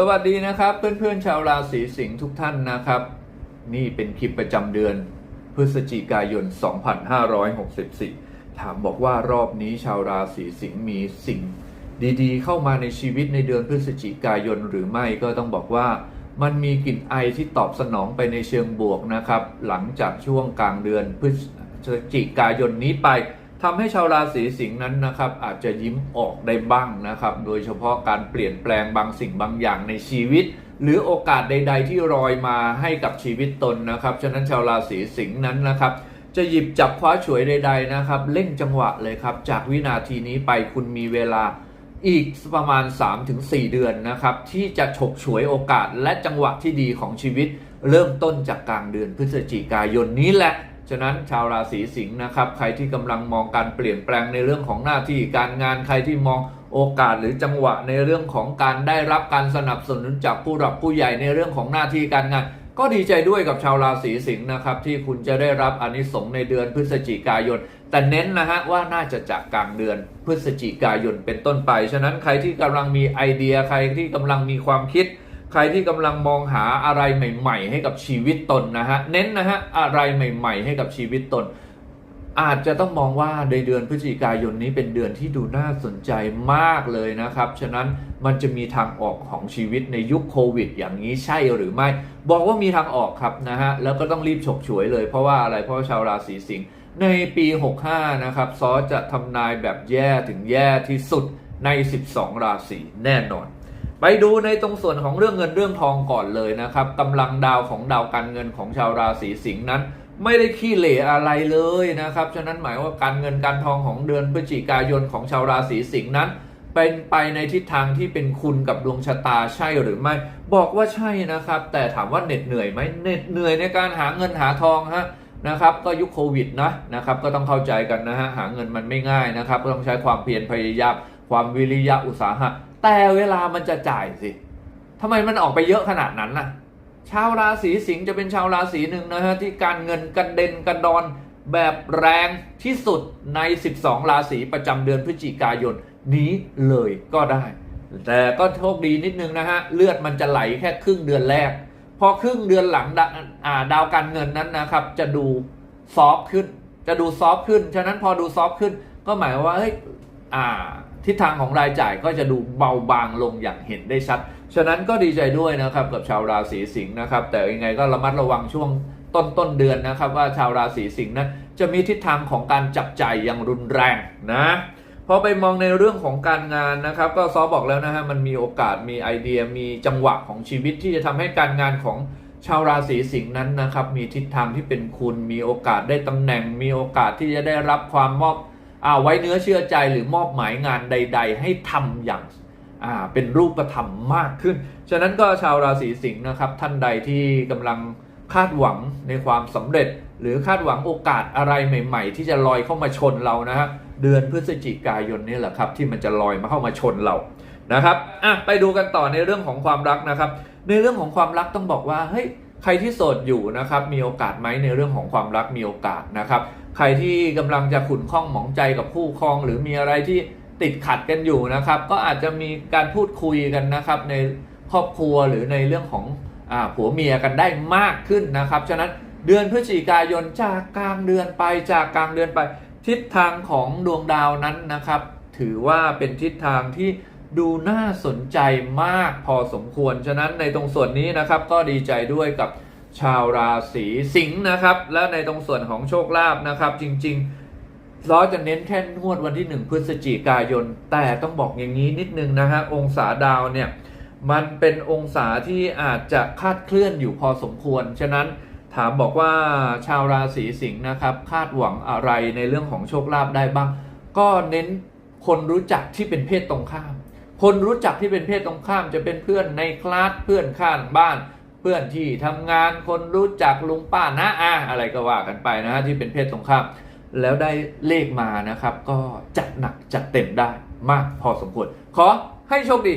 สวัสดีนะครับ เพื่อนๆชาวราศีสิงห์ทุกท่านนะครับ นี่เป็นคลิปประจำเดือน พฤศจิกายน 2564 ถามบอกว่ารอบนี้ชาวราศีสิงห์มีสิ่ง ดีๆ เข้ามาในชีวิตในเดือนพฤศจิกายนหรือไม่ก็ต้องบอกว่า มันมีกลิ่นไอที่ตอบสนองไปในเชิงบวกนะครับ หลังจากช่วงกลางเดือนพฤศจิกายนนี้ไป ทำให้ชาวราศีสิงห์นั้นนะครับอาจจะยิ้มออกได้บ้างนะครับ โดยเฉพาะการเปลี่ยนแปลงบางสิ่งบางอย่างในชีวิต หรือโอกาสใด ๆ ที่รอยมาให้กับชีวิตตนนะครับ ฉะนั้นชาวราศีสิงห์นั้นนะครับ จะหยิบจับคว้าฉวยใด ๆนะครับเร่งจังหวะเลยครับ จากวินาทีนี้ไปคุณมีเวลาอีกประมาณ 3-4 เดือนนะครับ ที่จะฉกฉวยโอกาสและจังหวะที่ดีของชีวิต เริ่มต้นจากกลางเดือนพฤศจิกายนนี้แหละ ฉะนั้นชาวราศีสิงห์นะครับ ใครที่กำลังมองการเปลี่ยนแปลงในเรื่องของหน้าที่การงานใครที่มองโอกาสหรือจังหวะในเรื่องของการได้รับการสนับสนุนจากผู้หลักผู้ใหญ่ในเรื่องของหน้าที่การงาน ก็ดีใจด้วยกับชาวราศีสิงห์นะครับ ที่คุณจะได้รับอานิสงส์ในเดือนพฤศจิกายน แต่เน้นนะฮะว่าน่าจะจากกลางเดือนพฤศจิกายนเป็นต้นไป ฉะนั้นใครที่กำลังมีไอเดียใครที่กำลังมีความคิด ใครที่กำลังมองหาอะไรใหม่ ๆ ให้กับชีวิตตนนะฮะเน้นนะฮะอะไรใหม่ ๆ ให้กับชีวิตตน อาจจะต้องมองว่าในเดือนพฤศจิกายนนี้เป็นเดือนที่ดูน่าสนใจมากเลยนะครับ ฉะนั้นมันจะมีทางออกของชีวิตในยุคโควิด อย่างนี้ใช่หรือไม่ บอกว่ามีทางออกครับนะฮะแล้วก็ต้องรีบฉกฉวยเลยเพราะว่าอะไรเพราะชาวราศีสิงห์ในปี 65 นะครับซอจะทำนายแบบแย่ถึงแย่ที่สุดใน 12 ราศีแน่นอน ไปดูในตรงส่วนของเรื่องเงินเรื่องทองก่อนเลยนะครับกำลังดาวของดาวการเงินของชาวราศีสิงห์นั้น ไม่ได้ขี้เหร่อะไรเลยนะครับฉะนั้นหมายว่าการเงินการทองของเดือนพฤศจิกายนของชาวราศีสิงห์นั้น เป็นไปในทิศทางที่เป็นคุณกับดวงชะตาใช่หรือไม่ บอกว่าใช่นะครับ แต่ถามว่าเหน็ดเหนื่อยไหมเหน็ดเหนื่อยในการหาเงินหาทองฮะนะครับก็ยุคโควิดนะนะครับก็ต้องเข้าใจกันนะฮะหาเงินมันไม่ง่ายนะครับก็ต้องใช้ความเพียรพยายามความวิริยะอุตสาหะแต่เวลามันจะจ่ายสิทำไมมันออกไปเยอะขนาดนั้นน่ะ ชาวราศีสิงห์จะเป็นชาวราศีหนึ่งนะฮะที่การเงินกระเด็นกระดอนแบบแรงที่สุดใน 12 ราศีประจำเดือนพฤศจิกายนนี้เลยก็ได้ แต่ก็โชคดีนิดนึงนะฮะ เลือดมันจะไหลแค่ครึ่งเดือนแรก พอครึ่งเดือนหลังดาดาวการเงินนั้นนะครับ จะดูซอฟขึ้น จะดูซอฟขึ้น ฉะนั้นพอดูซอฟขึ้นก็หมายว่าเฮ้ยอ่า ทิศทางของรายจ่ายก็จะดูเบาบางลงอย่างเห็นได้ชัด ฉะนั้นก็ดีใจด้วยนะครับกับชาวราศีสิงห์นะครับ แต่ยังไงก็ระมัดระวังช่วงต้นต้นเดือนนะครับ ว่าชาวราศีสิงห์นั้นจะมีทิศทางของการจับจ่ายอย่างรุนแรงนะพอไปมองในเรื่องของการงานนะครับ ก็ซอบอกแล้วนะฮะมันมีโอกาสมีไอเดียมีจังหวะของชีวิตที่จะทำให้การงานของชาวราศีสิงห์นั้นนะครับ มีทิศทางที่เป็นคุณ มีโอกาสได้ตำแหน่ง มีโอกาสที่จะได้รับความมอบ ไว้เนื้อเชื่อใจหรือมอบหมายงานใด ๆ ให้ทำอย่างาเป็นรูปธรรมมากขึ้น ฉะนั้นก็ชาวราศีสิงห์นะครับ ท่านใดที่กำลังคาดหวังในความสำเร็จ หรือคาดหวังโอกาสอะไรใหม่ ๆ ที่จะลอยเข้ามาชนเรานะฮะเดือนพฤศจิกายนนี่แหละครับ ที่มันจะลอยมาเข้ามาชนเรานะครับอะไปดูกันต่อในเรื่องของความรักนะครับ ในเรื่องของความรักต้องบอกว่าเฮ้ยใครที่โสดอยู่นะครับมีโอกาสไหมในเรื่องของความรักมีโอกาสนะครับ ใครที่กำลังจะขุนข้องหมองใจกับคู่ครอง หรือมีอะไรที่ติดขัดกันอยู่นะครับ ก็อาจจะมีการพูดคุยกันนะครับ ในครอบครัวหรือในเรื่องของอ่าผัวเมียกันได้มากขึ้นนะครับ ฉะนั้นเดือนพฤศจิกายนจากกลางเดือนไปจากกลางเดือนไป ทิศทางของดวงดาวนั้นนะครับ ถือว่าเป็นทิศทางที่ดูน่าสนใจมากพอสมควร ฉะนั้นในตรงส่วนนี้นะครับก็ดีใจด้วยกับ ชาวราศีสิงห์นะครับ และในตรงส่วนของโชคลาภนะครับ จริงๆเราจะเน้นแค่งวดวันที่ 1 พฤศจิกายน แต่ต้องบอกอย่างนี้นิดนึงนะฮะองศาดาวเนี่ยมันเป็นองศาที่อาจจะคาดเคลื่อนอยู่พอสมควร ฉะนั้นถามบอกว่าชาวราศีสิงห์นะครับ คาดหวังอะไรในเรื่องของโชคลาภได้บ้าง ก็เน้นคนรู้จักที่เป็นเพศตรงข้าม คนรู้จักที่เป็นเพศตรงข้ามจะเป็นเพื่อนในคลาสเพื่อนข้างบ้าน พื่อนที่ทำงานคนรู้จักลุงป้านะอาอะไรก็ว่ากันไปนะฮะที่เป็นเพศตรงข้ามแล้วได้เลขมานะครับ ก็จัดหนักจัดเต็มได้มากพอสมควร ขอให้โชคดี